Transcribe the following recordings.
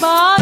Bye.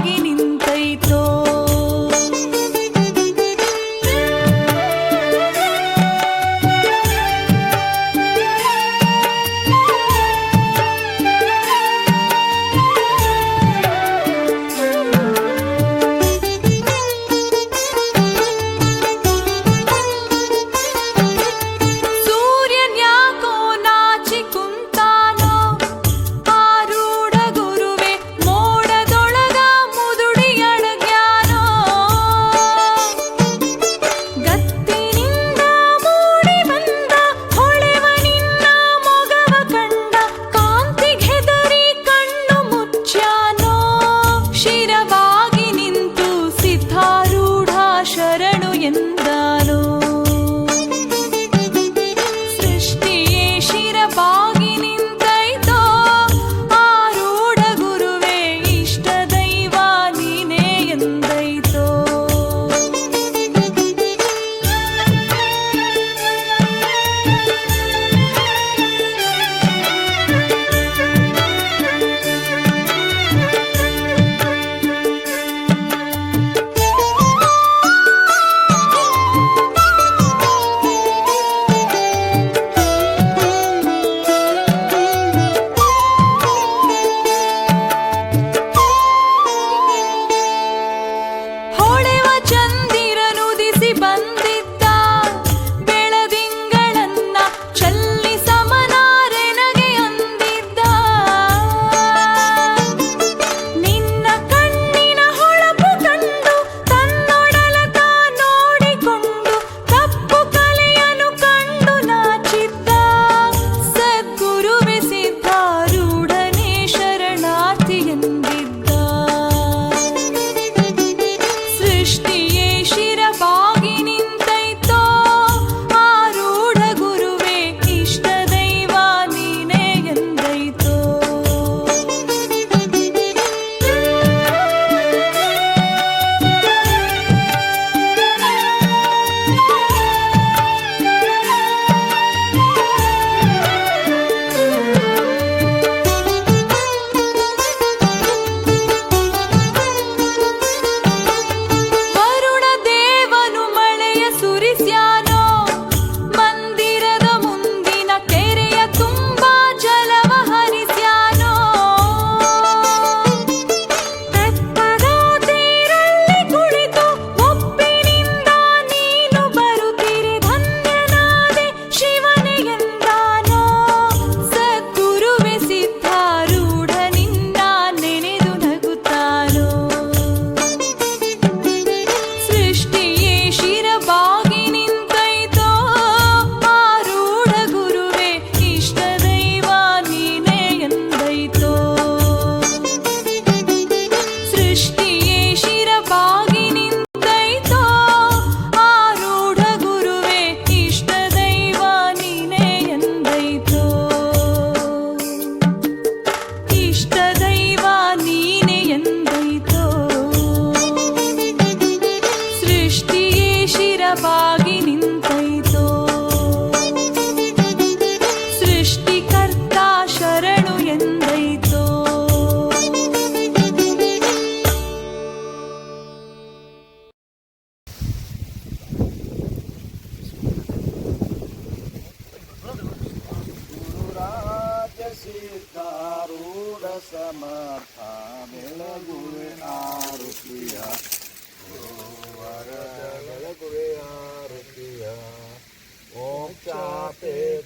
सृष्टिये शिरभागिनिन्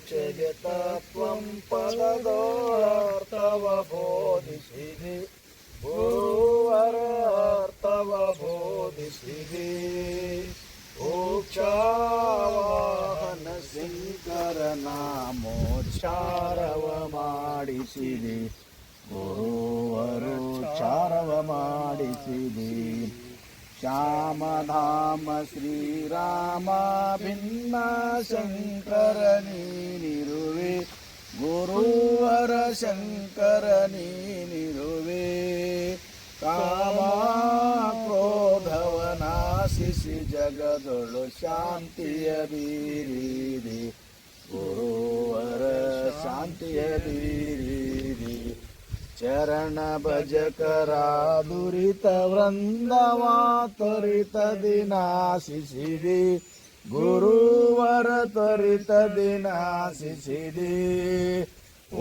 ಶಿಕ್ಷೆಗೆ ತತ್ವಂ ಬೋಧಿಸಿದೆ ಬೋಧಿಸಿರಿ ಗುರುವರ ಅರ್ಥವ ಬೋಧಿಸಿರಿ ಓಕ್ಷಾವಾಹನ ಸಿಂಗರ ನಾಮೋಚಾರವ ಮಾಡಿಸಿರಿ ಗುರುವರು ಚಾರವ ಮಾಡಿಸಿದೆ ಶಾಮ ಧಾಮ ಶ್ರೀರಾಮಿನ್ ಶಂಕರ ನೀರು ಗುರುವರ ಶಂಕರ ನೀರು ಕಾಮ ಕ್ರೋಧವನಿಶಿ ಜಗದು ಶಾಂತಿಯ ವೀರಿ ಗುರುವರ ಶಾಂತಿಯ ವೀರಿ ಚರಣ ಭಜಕರಾದುರಿತ ವೃಂದವಾ ತ್ವರಿತ ದಿನಾಶಿಸಿದಿ ಗುರುವರ ತ್ವರಿತ ದಿನಾಶಿಸಿದಿ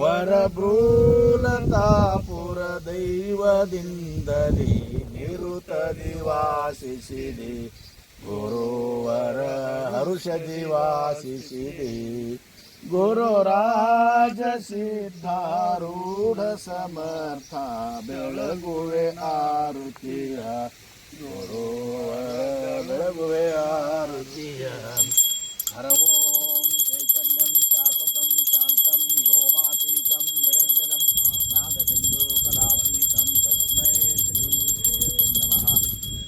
ವರಭ್ರೂಲತಾಪುರ ದೈವದಿಂದಲಿ ನಿರುತ ದಿವಾಸಿಸಿದಿ ಗುರುವರ ಹರುಷ ದಿವಾಸಿಸಿದಿ ಗುರುರಾಜ ಸಿದ್ಧಾರೂಢ ಸಮರ್ಥ ಬೆಳಗುವೆ ಆರುತಿಯ ಗುರು ಬೆಳಗುವೆ ಆರುತಿಯ ಹರ ಓಂ ಚೈತನ್ಯಂ ಶಾಸಕಂ ಶಾಂತಂ ಯೋಮಾತೀತಂ ನಿರಂಜನಂ ನಾಗಜಂದು ಕಲಾತೀತಂ ತಸ್ಮೈ ಶ್ರೀ ಗುರುವೇ ನಮಃ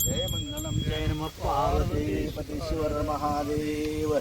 ಜಯ ಮಂಗಲಂ ಜಯ ನಮಃ ಪಾರ್ವತಿ ಪತೀಶ್ವರ ಮಹಾದೇವ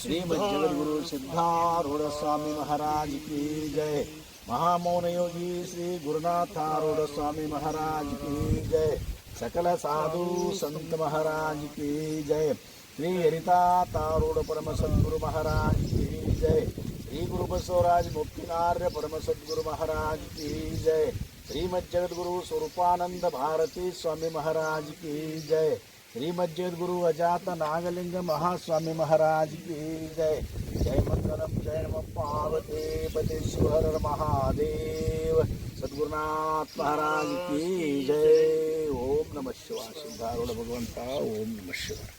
श्रीमज्जगुरु सिद्धारूढ़ स्वामी महाराज की जय महामौन योगी श्री गुरुनाथारूढ़ स्वामी महाराज की जय सकल साधु संत महाराज की जय श्री हरिता तारूढ़ परम सदगुरु महाराज की जय श्री गुरु बसवराज मुक्तिनार्य परम सदगुरु महाराज की जय श्रीमद जगदगुरु स्वरूपानंद भारती स्वामी महाराज की जय श्रीमज्जद्गुरु अजात नागलिंग महास्वामी महाराज की जय जय मंगलम जय नम पार्वती पतेश्वर महादेव सद्गुरुनाथ महाराज की जय ओम नमः शिवाय सिद्धारूढ़ भगवंता ओम नमः शिवाय